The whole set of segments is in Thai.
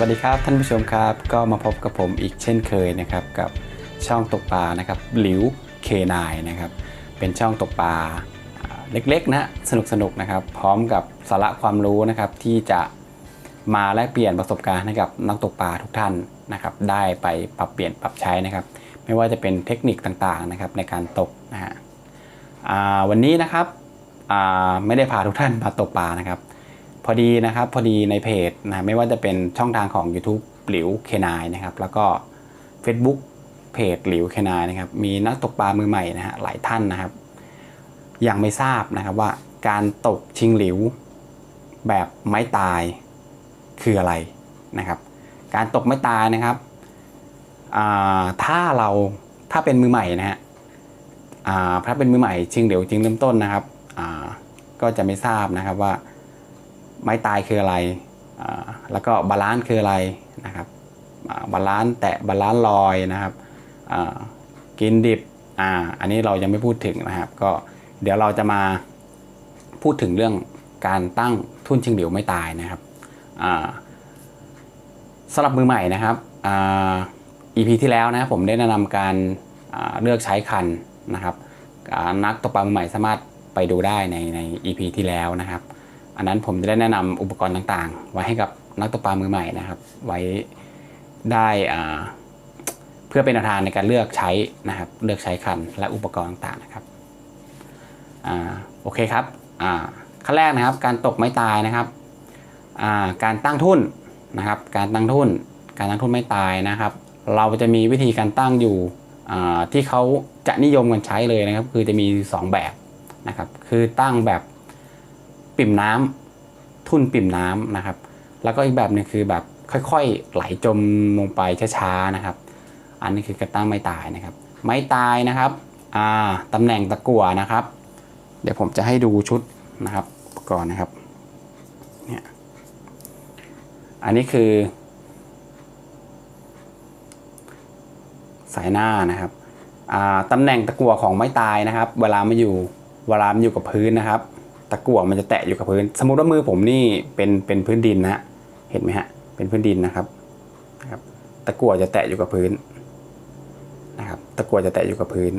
สวัสดีครับท่านผู้ชมครับ ก็มาพบกับผมอีกเช่นเคยนะครับกับช่องตกปลานะครับหลิวเคนายนะครับเป็นช่องตกปลาเล็กๆนะสนุกสนุกๆนะครับ พร้อมกับสาระความรู้นะครับที่จะมาแลกเปลี่ยนประสบการณ์ให้กับนักตกปลาทุกท่านนะครับ ได้ไปปรับเปลี่ยนปรับใช้นะครับ ไม่ว่าจะเป็นเทคนิคต่างๆนะครับในการตกนะฮะวันนี้นะครับไม่ได้พาทุกท่านมาตกปลานะครับ อดีนะครับพอดีในเพจนะไม่ว่าจะเป็นช่องทางของ YouTube หลิวเคนายนะครับแล้วก็ Facebook เพจหลิวเคนายนะครับมีนักตกปลามือใหม่นะฮะหลายท่านนะครับ ยังไม่ทราบนะครับว่าการตกชิงหลิว แบบไม้ตายคืออะไรนะครับ การตกไม้ตายนะครับถ้าเราถ้าเป็นมือใหม่นะฮะอ่าถ้าเป็นมือใหม่ชิงหลิวจริงเริ่มต้นนะครับอ่าก็จะไม่ทราบนะครับว่า ไม้ตายคืออะไร แล้วก็บาลานซ์คืออะไรนะครับบาลานซ์แตะบาลานซ์ลอยนะครับกินดิบอ่าอันนี้เรายังไม่พูดถึงนะครับ ก็เดี๋ยวเราจะมาพูดถึงเรื่องการตั้งทุ่นชิงหลิวไม่ตายนะครับสำหรับมือใหม่นะครับอ่า EP ที่แล้วนะผมได้แนะนำการเลือกใช้คันนะครับนักตกปลามือใหม่สามารถไปดูได้ในใน EP ที่แล้วนะครับ อันนั้นผมจะได้แนะนำอุปกรณ์ต่างๆ ไว้ให้กับนักตกปลามือใหม่นะครับ ไว้ได้เพื่อเป็นแนวทางในการเลือกใช้นะครับ เลือกใช้คันและอุปกรณ์ต่างๆนะครับอโอเคครับขั้นแรกนะครับ การตกไม้ตายนะครับการตั้งทุ่นนะครับ การตั้งทุ่น การตั้งทุ่นไม่ตายนะครับ เราจะมีวิธีการตั้งอยู่ที่เขาจะนิยมกันใช้เลยนะครับ คือจะมี 2 แบบนะครับ คือตั้งแบบ ปิ่มน้ำทุ่นปิ่มน้ำนะครับ แล้วก็อีกแบบหนึงคือแบบค่อยๆ ไหลจมลงไปช้าๆนะครับ อันนี้คือกระตั้งไม้ตายนะครับ ไม้ตายนะครับอ่าตำแหน่งตะกั่วนะครับ เดี๋ยวผมจะให้ดูชุดนะครับอุปกรณ์นะครับเนี่ยอันนี้คือ สายหน้านะครับอ่าตำแหน่งตะกั่วของไม้ตายนะครับ เวลามาอยู่เวลามันอยู่กับพื้นนะครับ ตะกั่วมันจะแตะอยู่กับพื้น สมมุติว่ามือผมนี่เป็นเป็นพื้นดินนะฮะเห็นไหมฮะเป็นพื้นดินนะครับนะครับ ตะกั่วจะแตะอยู่กับพื้นนะครับ ตะกั่วจะแตะอยู่กับพื้น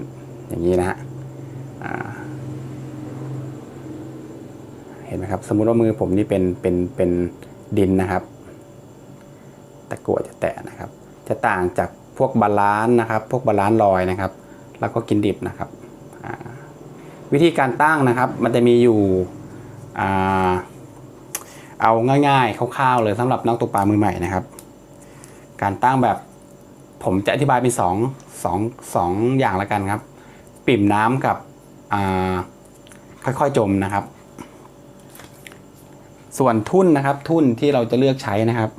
อย่างนี้นะฮะเห็นไหมครับ สมมุติว่ามือผมนี่เป็นเป็นเป็นดินนะครับ ตะกั่วจะแตะนะครับ จะต่างจากพวกบาลานซ์นะครับ พวกบาลานซ์ลอยนะครับ แล้วก็กินดิบนะครับอ่า วิธีการตั้งนะครับ มันจะมีอยู่เอาง่ายๆคร่าวๆเลยสำหรับนักตกปลามือใหม่นะครับ การตั้งแบบผมจะอธิบายเป็นสองสองสองอย่างละกันครับ ปิ่มน้ำกับค่อยๆจมนะครับ ส่วนทุ่นนะครับ ทุ่นที่เราจะเลือกใช้นะครับ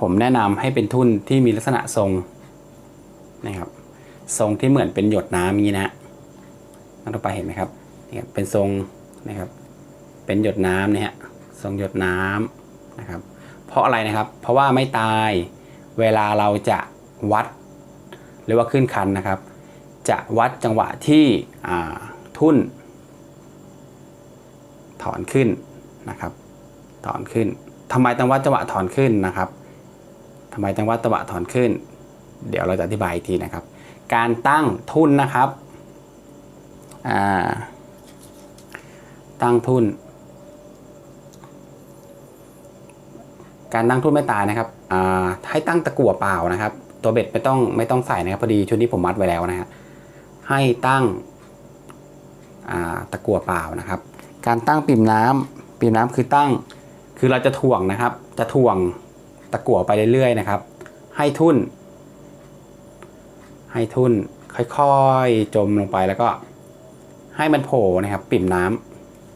ผมแนะนำให้เป็นทุ่นที่มีลักษณะทรงนะครับ ทรงที่เหมือนเป็นหยดน้ำอย่างนี้นะ นักต่อไปเห็นไหมครับนี่ครับเป็นทรงนะครับ เป็นหยดน้ำเนี่ยฮะทรงหยดน้ำนะครับ เพราะอะไรนะครับ เพราะว่าไม่ตายเวลาเราจะวัด หรือว่าขึ้นคันนะครับ จะวัดจังหวะที่ทุ่น ถอนขึ้นนะครับ ถอนขึ้นทำไมต้องวัดจังหวะถอนขึ้นนะครับทำไมต้องวัดจังหวะถอนขึ้น เดี๋ยวเราจะอธิบายอีกทีนะครับ การตั้งทุ่นนะครับ อ่า ตั้งทุน การตั้งทุนไม่ตายนะครับอ่าให้ตั้งตะกั่วเปล่านะครับ ตัวเบ็ดไม่ต้องไม่ต้องใส่นะครับพอดีชุดนี้ผมมัดไว้แล้วนะฮะให้ตั้งตะกั่วเปล่านะครับ การตั้งปิ่มน้ำปิ่มน้ำคือตั้ง คือเราจะถ่วงนะครับ จะถ่วงตะกั่วไปเรื่อยๆนะครับ ให้ทุ่น ให้ทุ่นค่อยๆจมลงไปแล้วก็ ให้มันโผล่นะครับ ปิ่มน้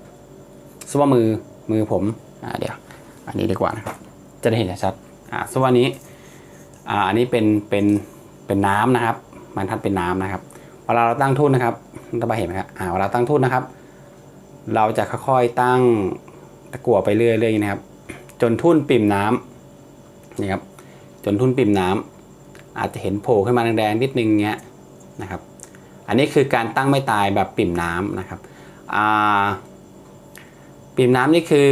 ำสว่ามือมือผมอ่าเดี๋ยว อันนี้ดีกว่านะครับจะได้เห็นชัดอ่าสว่านี้อ่าอันนี้เป็นเป็นเป็นน้ำนะครับ มันทัดเป็นน้ำนะครับเวลาเราตั้งทุ่นนะครับตะบายเห็นไหมครับอ่าเวลาตั้งทุ่นนะครับ เราจะค่อยๆตั้งตะกั่วไปเรื่อยๆนะครับ จนทุ่นปิ่มน้ำนี่ครับจนทุ่นปิ่มน้ำอาจจะเห็นโผล่ขึ้นมาแดงๆนิดนึงเงี้ยนะครับ อันนี้คือการตั้งไม่ตายแบบปิ่มน้ำนะครับปิ่มน้ำนี่คือ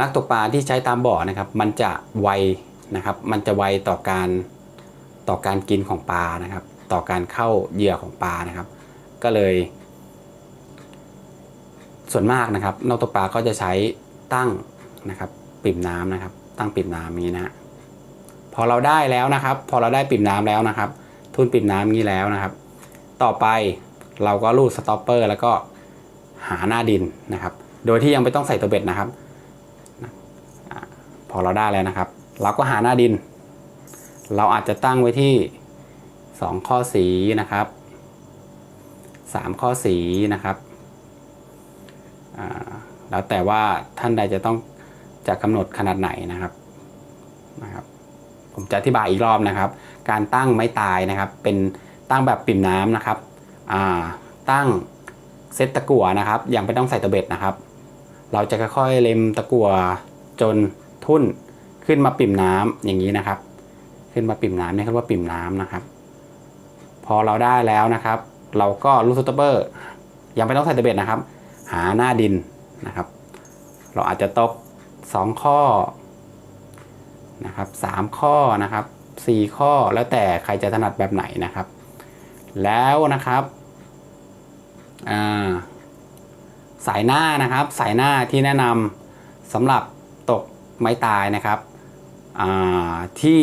นักตกปลาที่ใช้ตามบ่อนะครับ มันจะไวนะครับ มันจะไวต่อการต่อการกินของปลานะครับ ต่อการเข้าเหยื่อของปลานะครับ ก็เลย ส่วนมากนะครับนักตกปลาก็จะใช้ตั้งนะครับ ปิ่มน้ำนะครับ ตั้งปิ่มน้ำนี้นะพอเราได้แล้วนะครับ พอเราได้ปิ่มน้ำแล้วนะครับ ทุนปิ่มน้ำนี้แล้วนะครับ ต่อไปเราก็รูดสต็อปเปอร์แล้วก็หาหน้าดินนะครับ โดยที่ยังไม่ต้องใส่ตัวเบ็ดนะครับ พอเราได้แล้วนะครับ เราก็หาหน้าดิน เราอาจจะตั้งไว้ที่ 2 ข้อสีนะครับ 3 ข้อสีนะครับ แล้วแต่ว่าท่านใดจะต้องจะกำหนดขนาดไหนนะครับนะครับ ผมจะอธิบายอีกรอบนะครับ การตั้งไม้ตายนะครับเป็น ตั้งแบบปิ่มน้ำนะครับตั้งเซตตะกั่วนะครับ ยังไม่ต้องใส่ตะเบ็ดนะครับ เราจะค่อยๆเล็มตะกั่วจนทุ่นขึ้นมาปิ่มน้ำอย่างนี้นะครับ ขึ้นมาปิ่มน้ำนี่คือว่าปิ่มน้ำนะครับ พอเราได้แล้วนะครับ เราก็ลูดสตเปอร์ยังไม่ต้องใส่ตะเบ็ดนะครับ หาหน้าดินนะครับ เราอาจจะตก 2 ข้อนะครับ3ข้อนะครับ 4 ข้อแล้วแต่ใครจะถนัดแบบไหนนะครับ แล้วนะครับสายหน้านะครับ สายหน้าที่แนะนำสำหรับตกไม้ตายนะครับที่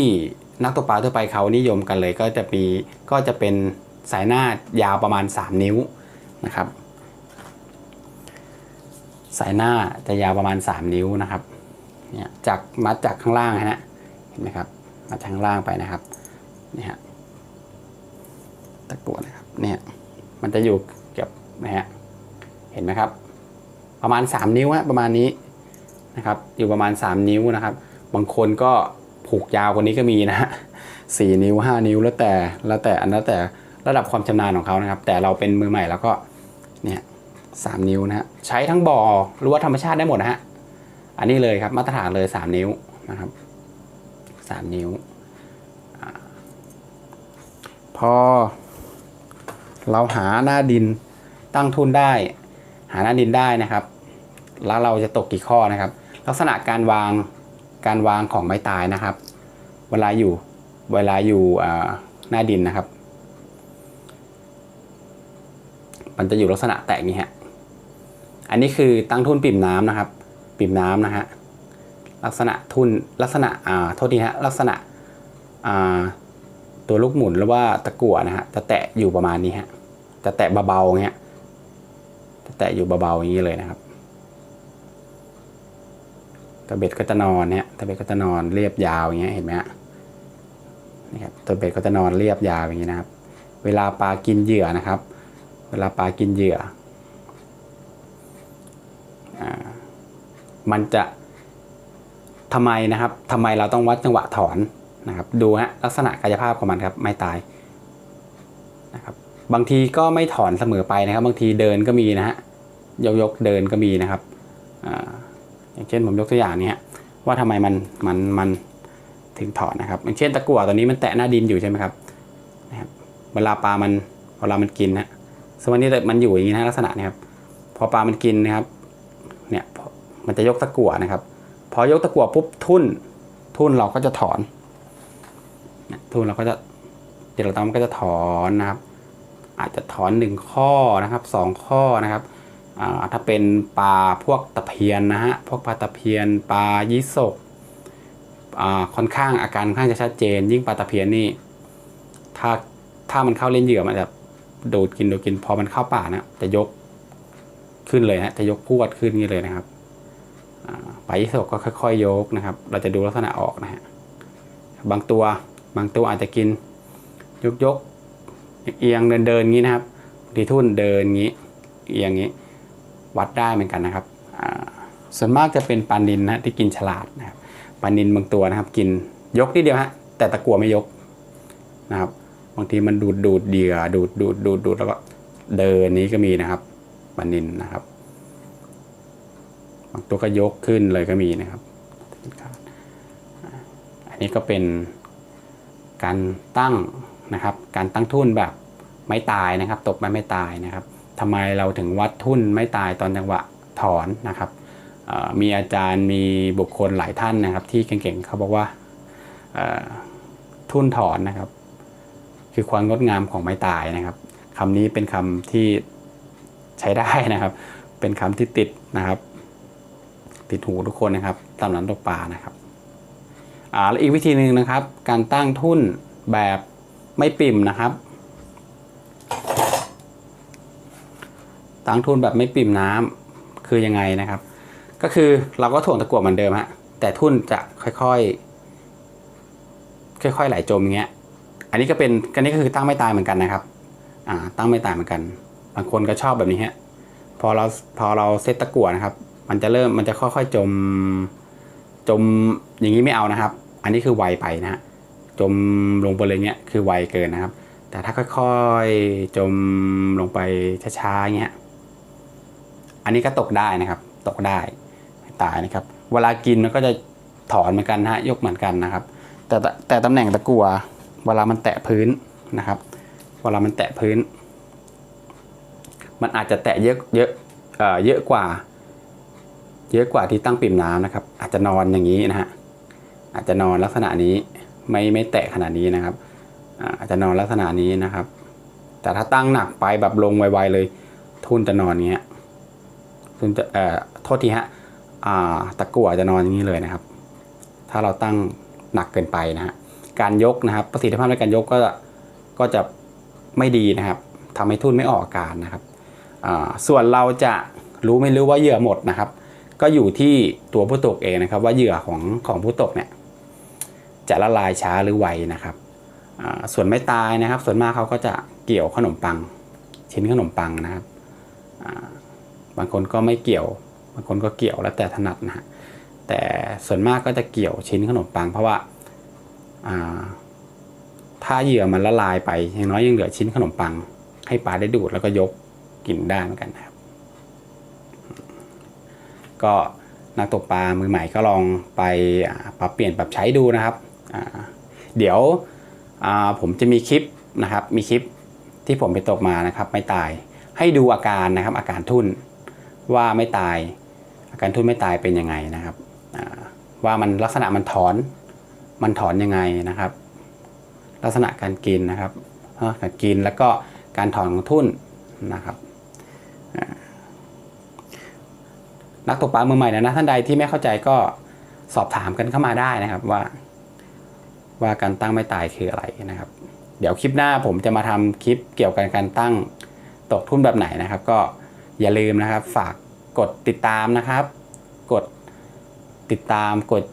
นักตกปลาทั่วไปเขานิยมกันเลย ก็จะมีก็จะเป็นสายหน้ายาวประมาณ 3 นิ้วนะครับ สายหน้าจะยาวประมาณ 3 นิ้วนะครับเนี่ยจากมัดจากข้างล่างนะฮะเห็นไหมครับมัดจากข้างล่างไปนะครับนี่ฮะ ตะกั่วนะครับเนี่ยมันจะอยู่เกือบนะฮะเห็นไหมครับ ประมาณ 3 นิ้วฮะประมาณนี้นะครับ อยู่ประมาณ 3 นิ้วนะครับ บางคนก็ผูกยาวกว่านี้ก็มีนะฮะสี่นิ้ว 5 นิ้วแล้วแต่แล้วแต่อันแล้วแต่ระดับความชำนาญของเขานะครับ แต่เราเป็นมือใหม่แล้วก็เนี่ยสามนิ้วนะฮะใช้ทั้งบ่อหรือว่าธรรมชาติได้หมดนะฮะอันนี้เลยครับมาตรฐานเลยสามนิ้วนะครับสามนิ้วพอ เราหาหน้าดินตั้งทุนได้ หาหน้าดินได้นะครับ แล้วเราจะตกกี่ข้อนะครับ ลักษณะการวางการวางของไม้ตายนะครับ เวลาอยู่เวลาอยู่หน้าดินนะครับ มันจะอยู่ลักษณะแต่งนี้ฮะอันนี้คือตั้งทุนปิ่มน้ำนะครับ ปิ่มน้ำนะฮะลักษณะทุนลักษณะอ่าโทษทีฮะลักษณะอ่า ตัวลูกหมุนหรือว่าตะกั่วนะฮะจะแตะอยู่ประมาณนี้ฮะจะแตะเบาๆอย่างเงี้ยจะแตะอยู่เบาๆอย่างนี้เลยนะครับตะเบ็ดก็จะนอนเนี่ยตะเบ็ดก็จะนอนเรียบยาวอย่างเงี้ยเห็นไหมฮะนี่ครับตะเบ็ดก็จะนอนเรียบยาวอย่างนี้นะครับ เวลาปลากินเหยื่อนะครับ เวลาปลากินเหยื่ออ่ามันจะทำไมนะครับทำไมเราต้องวัดจังหวะถอน นะครับดูฮะลักษณะกายภาพของมันครับไม่ตายนะครับบางทีก็ไม่ถอนเสมอไปนะครับ บางทีเดินก็มีนะฮะยกยกเดินก็มีนะครับออย่างเช่นผมยกตัวอย่างนี้ฮะว่าทำไมมันมันมันถึงถอนนะครับ อย่างเช่นตะกั่วตัวนี้มันแตะหน้าดินอยู่ใช่ไหมครับนะครับเวลาปลามันเวลามันกินนะสมมตินี่มันอยู่อย่างนี้นะลักษณะนี้ครับ พอปลามันกินนะครับเนี่ยมันจะยกตะกั่วนะครับ พอยกตะกั่วปุ๊บทุ่นทุ่นเราก็จะถอน ทุนเราก็จะเดี๋ยวเราต้องก็จะถอนนะครับ อาจจะถอนหนึ่งข้อนะครับสองข้อนะครับถ้าเป็นปลาพวกตะเพียนนะฮะพวกปลาตะเพียนปลายี่สกค่อนข้างอาการค่อนข้างจะชัดเจน ยิ่งปลาตะเพียนนี่ถ้าถ้ามันเข้าเล่นเหยื่อมันจะดูดกินดูดกินพอมันเข้าป่านะจะยกขึ้นเลยนะจะยกพวดขึ้นนี่เลยนะครับปลายี่สกก็ค่อยๆยกนะครับ เราจะดูลักษณะออกนะฮะบางตัว บางตัวอาจจะกินยกยกเอียงเดินเดินงี้นะครับบางทีทุ่นเดินงี้เอียงงี้ วัดได้เหมือนกันนะครับส่วนมากจะเป็นปลานินนะที่กินฉลาดนะครับปลานินบางตัวนะครับ กินยกนิดเดียวฮะแต่ตะกัวไม่ยกนะครับบางทีมันดูดดูดเหยื่อดูดดูดดูดดูดแล้วก็เดินนี้ก็มีนะครับปลานินนะครับบางตัวก็ยกขึ้นเลยก็มีนะครับ อันนี้ก็เป็น การตั้งนะครับ การตั้งทุ่นแบบไม่ตายนะครับ ตกไปไม่ตายนะครับทำไมเราถึงวัดทุ่นไม่ตายตอนจังหวะถอนนะครับมีอาจารย์มีบุคคลหลายท่านนะครับ ที่เก่งๆเขาบอกว่าทุ่นถอนนะครับ คือความงดงามของไม้ตายนะครับคำนี้เป็นคำที่ใช้ได้นะครับ เป็นคำที่ติดนะครับ ติดหูทุกคนนะครับตามหลังตกปลานะครับ อ่าและอีกวิธีหนึ่งนะครับ การตั้งทุ่นแบบไม่ปิ่มนะครับ ตั้งทุ่นแบบไม่ปิ่มน้ำคือยังไงนะครับ ก็คือเราก็ถ่วงตะกั่วเหมือนเดิมฮะแต่ทุ่นจะค่อยๆ ค่อยๆ ไหลจมอย่างเงี้ย อันนี้ก็เป็นอันนี้ก็คือตั้งไม่ตายเหมือนกันนะครับ อ่า ตั้งไม่ตายเหมือนกัน บางคนก็ชอบแบบนี้ฮะ พอเราพอเราเซตตะกั่วนะครับ มันจะเริ่มมันจะค่อยๆจม จมอย่างนี้ไม่เอานะครับ อันนี้คือไวไปนะฮะจมลงไปเลยเงี้ยคือไวเกินนะครับ แต่ถ้าค่อยๆจมลงไปช้าๆเงี้ยอันนี้ก็ตกได้นะครับ ตกได้ไม่ตายนะครับ เวลากินมันก็จะถอนเหมือนกันนะฮะยกเหมือนกันนะครับ แต่แต่ตำแหน่งตะกั่วเวลามันแตะพื้นนะครับ เวลามันแตะพื้น มันอาจจะแตะเยอะเยอะเอ่อเยอะกว่า เยอะกว่าที่ตั้งปิ่มน้ำนะครับ อาจจะนอนอย่างนี้นะฮะอาจจะนอนลักษณะนี้ไม่ไม่แตะขนาดนี้นะครับอ่าอาจจะนอนลักษณะนี้นะครับ แต่ถ้าตั้งหนักไปแบบลงไวๆเลย ทุนจะนอนเงี้ยทุนจะเอ่อโทษทีฮะอ่าตะกั่วจะนอนอย่างนี้เลยนะครับ ถ้าเราตั้งหนักเกินไปนะฮะการยกนะครับ ประสิทธิภาพในการยกก็ก็จะไม่ดีนะครับทำให้ทุ่นไม่ออกอาการนะครับอ่าส่วนเราจะรู้ไม่รู้ว่าเหยื่อหมดนะครับ ก็อยู่ที่ตัวผู้ตกเองนะครับ ว่าเหยื่อของของผู้ตกเนี่ยจะละลายช้าหรือไวนะครับส่วนไม่ตายนะครับ ส่วนมากเขาก็จะเกี่ยวขนมปัง ชิ้นขนมปังนะครับบางคนก็ไม่เกี่ยว บางคนก็เกี่ยวแล้วแต่ถนัดนะฮะแต่ส่วนมากก็จะเกี่ยวชิ้นขนมปัง เพราะว่าอ่าถ้าเหยื่อมันละลายไปอย่างน้อยยังเหลือชิ้นขนมปัง ให้ปลาได้ดูดแล้วก็ยกกินได้เหมือนกันนะครับ ก็นักตกปลามือใหม่ก็ลองไปปรับเปลี่ยนปรับใช้ดูนะครับ เดี๋ยวผมจะมีคลิปนะครับ มีคลิปที่ผมไปตกมานะครับ ไม่ตายให้ดูอาการนะครับ อาการทุ่นว่าไม่ตาย อาการทุ่นไม่ตายเป็นยังไงนะครับว่ามันลักษณะมันถอนมันถอนยังไงนะครับ ลักษณะการกินนะครับการกินแล้วก็การถอนของทุ่นนะครับ นักตกปลามือใหม่นะนะท่านใดที่ไม่เข้าใจก็สอบถามกันเข้ามาได้นะครับว่า ว่าการตั้งไม่ตายคืออะไรนะครับ เดี๋ยวคลิปหน้าผมจะมาทำคลิปเกี่ยวกับการตั้งตกทุ่นแบบไหนนะครับ ก็อย่าลืมนะครับ ฝากกดติดตามนะครับ กดติดตามกด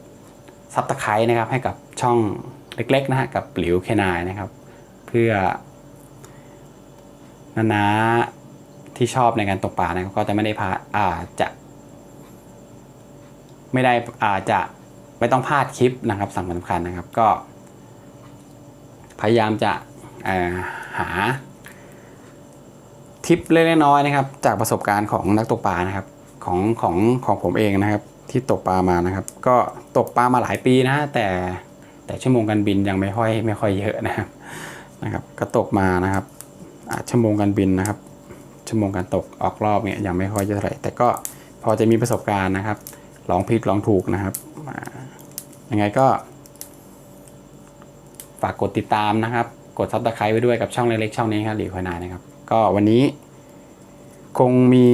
ซับสไครต์นะครับ ให้กับช่องเล็กๆนะฮะกับหลิวเคนายนะครับ เพื่อนานาที่ชอบในการตกปลานะครับก็จะไม่ได้พลาดอ่าจะ ไม่ได้อาจจะไม่ต้องพลาดคลิปนะครับสำคัญสำคัญนะครับก็ พยายามจะหาทิปเล็กน้อยนะครับ จากประสบการณ์ของนักตกปลานะครับของของของผมเองนะครับ ที่ตกปลามานะครับ ก็ตกปลามาหลายปีนะแต่แต่ชั่วโมงการบินยังไม่ค่อยไม่ค่อยเยอะนะครับนะครับ ก็ตกมานะครับชั่วโมงการบินนะครับ ชั่วโมงการตกออกรอบเนี่ยยังไม่ค่อยเยอะเท่าไหร่แต่ก็พอจะมีประสบการณ์นะครับ ลองผิดลองถูกนะครับยังไงก็ ฝากกดติดตามนะครับ กดซับสไครต์ไว้ด้วยกับช่องเล็กๆช่องนี้ครับหลีคอยนายนะครับ ก็วันนี้ คงมี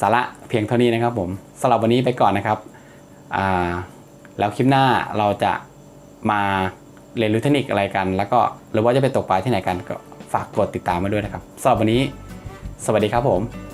สาระเพียงเท่านี้นะครับ ผมสำหรับวันนี้ไปก่อนนะครับแล้วคลิปหน้าเราจะมาเรียนรู้เทคนิคอะไรกัน แล้วก็หรือว่าจะไปตกปลาที่ไหนกันก็ฝากกดติดตามมาด้วยนะครับสำหรับวันนี้ สวัสดีครับผม